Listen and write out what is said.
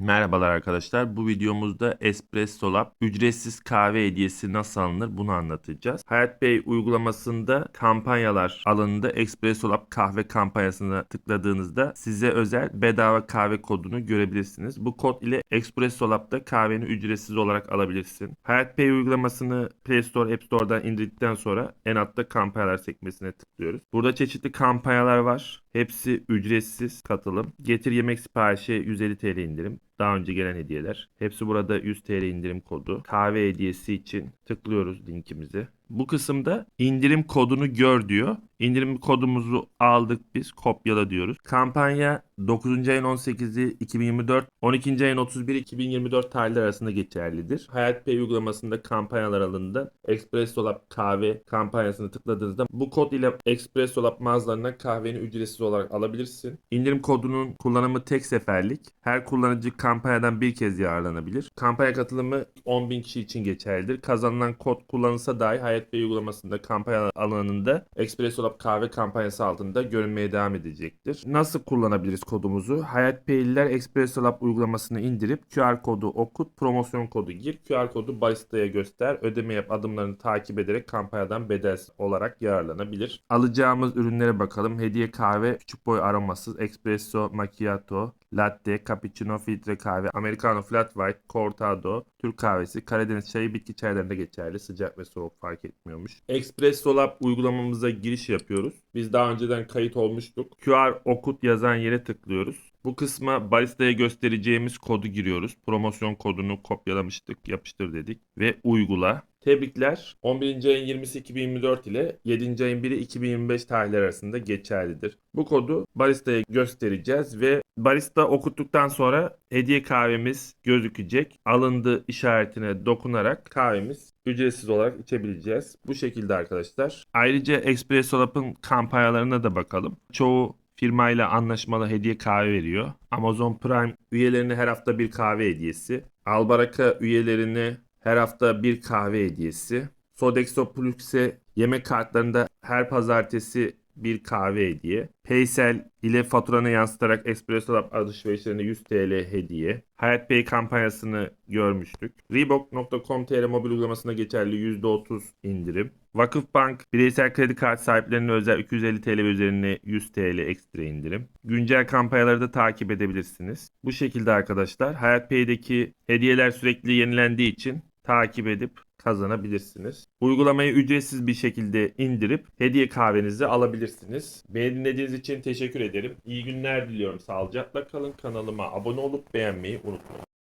Merhabalar arkadaşlar. Bu videomuzda Espresso Lab ücretsiz kahve hediyesi nasıl alınır bunu anlatacağız. Hayat Bey uygulamasında kampanyalar alanında Espresso Lab kahve kampanyasına tıkladığınızda size özel bedava kahve kodunu görebilirsiniz. Bu kod ile Espresso Lab'da kahveni ücretsiz olarak alabilirsin. Hayat Pay uygulamasını Play Store, App Store'dan indirdikten sonra en altta kampanyalar sekmesine tıklıyoruz. Burada çeşitli kampanyalar var. Hepsi ücretsiz katılım. Getir yemek siparişi 150 TL indirim. Daha önce gelen hediyeler. Hepsi burada 100 TL indirim kodu. Kahve hediyesi için tıklıyoruz linkimizi. Bu kısımda indirim kodunu gör diyor. İndirim kodumuzu aldık biz kopyala diyoruz. Kampanya 9. ayın 18'i 2024, 12. ayın 31 2024 tarihleri arasında geçerlidir. Hayat Pay uygulamasında kampanyalar alanında Espresso Lab kahve kampanyasını tıkladığınızda bu kod ile Espresso Lab mağazalarından kahveni ücretsiz olarak alabilirsin. İndirim kodunun kullanımı tek seferlik. Her kullanıcı kampanyadan bir kez yararlanabilir. Kampanya katılımı 10.000 kişi için geçerlidir. Kazanılan kod kullanılsa dahi Hayat Bey uygulamasında kampanya alanında Espresso Lab kahve kampanyası altında görünmeye devam edecektir. Nasıl kullanabiliriz kodumuzu? Hayat Payliler Espresso Lab uygulamasını indirip QR kodu okut, promosyon kodu gir, QR kodu baristaya göster, ödeme yap adımlarını takip ederek kampanyadan bedelsiz olarak yararlanabilir. Alacağımız ürünlere bakalım. Hediye kahve, küçük boy aromasız, espresso, macchiato, latte, cappuccino, filtre kahve, americano, flat white, cortado, Türk kahvesi, Karadeniz çayı, bitki çaylarında geçerli. Sıcak ve soğuk fark etmiyormuş. Espresso Lab uygulamamıza giriş yapıyoruz. Biz daha önceden kayıt olmuştuk. QR okut yazan yere tıklıyoruz. Bu kısma baristaya göstereceğimiz kodu giriyoruz. Promosyon kodunu kopyalamıştık, yapıştır dedik ve uygula. Tebrikler. 11. ayın 20'si 2024 ile 7. ayın 1'i 2025 tarihleri arasında geçerlidir. Bu kodu baristaya göstereceğiz ve barista okuttuktan sonra hediye kahvemiz gözükecek. Alındı işaretine dokunarak kahvemiz ücretsiz olarak içebileceğiz. Bu şekilde arkadaşlar. Ayrıca Espresso Lab'ın kampanyalarına da bakalım. Çoğu firmayla anlaşmalı hediye kahve veriyor. Amazon Prime üyelerine her hafta bir kahve hediyesi. Albaraka üyelerine her hafta bir kahve hediyesi. Sodexo Plus'e yemek kartlarında her pazartesi bir kahve hediye. Paysel ile faturana yansıtarak Espresso Lab alışverişlerine 100 TL hediye. Hayat Bey kampanyasını görmüştük. Reebok.com.tr mobil uygulamasına geçerli %30 indirim. Vakıfbank bireysel kredi kart sahiplerine özel 250 TL üzerine 100 TL ekstra indirim. Güncel kampanyaları da takip edebilirsiniz. Bu şekilde arkadaşlar Hayat Pay'deki hediyeler sürekli yenilendiği için takip edip kazanabilirsiniz. Uygulamayı ücretsiz bir şekilde indirip hediye kahvenizi alabilirsiniz. Beni dinlediğiniz için teşekkür ederim. İyi günler diliyorum. Sağlıcakla kalın. Kanalıma abone olup beğenmeyi unutmayın.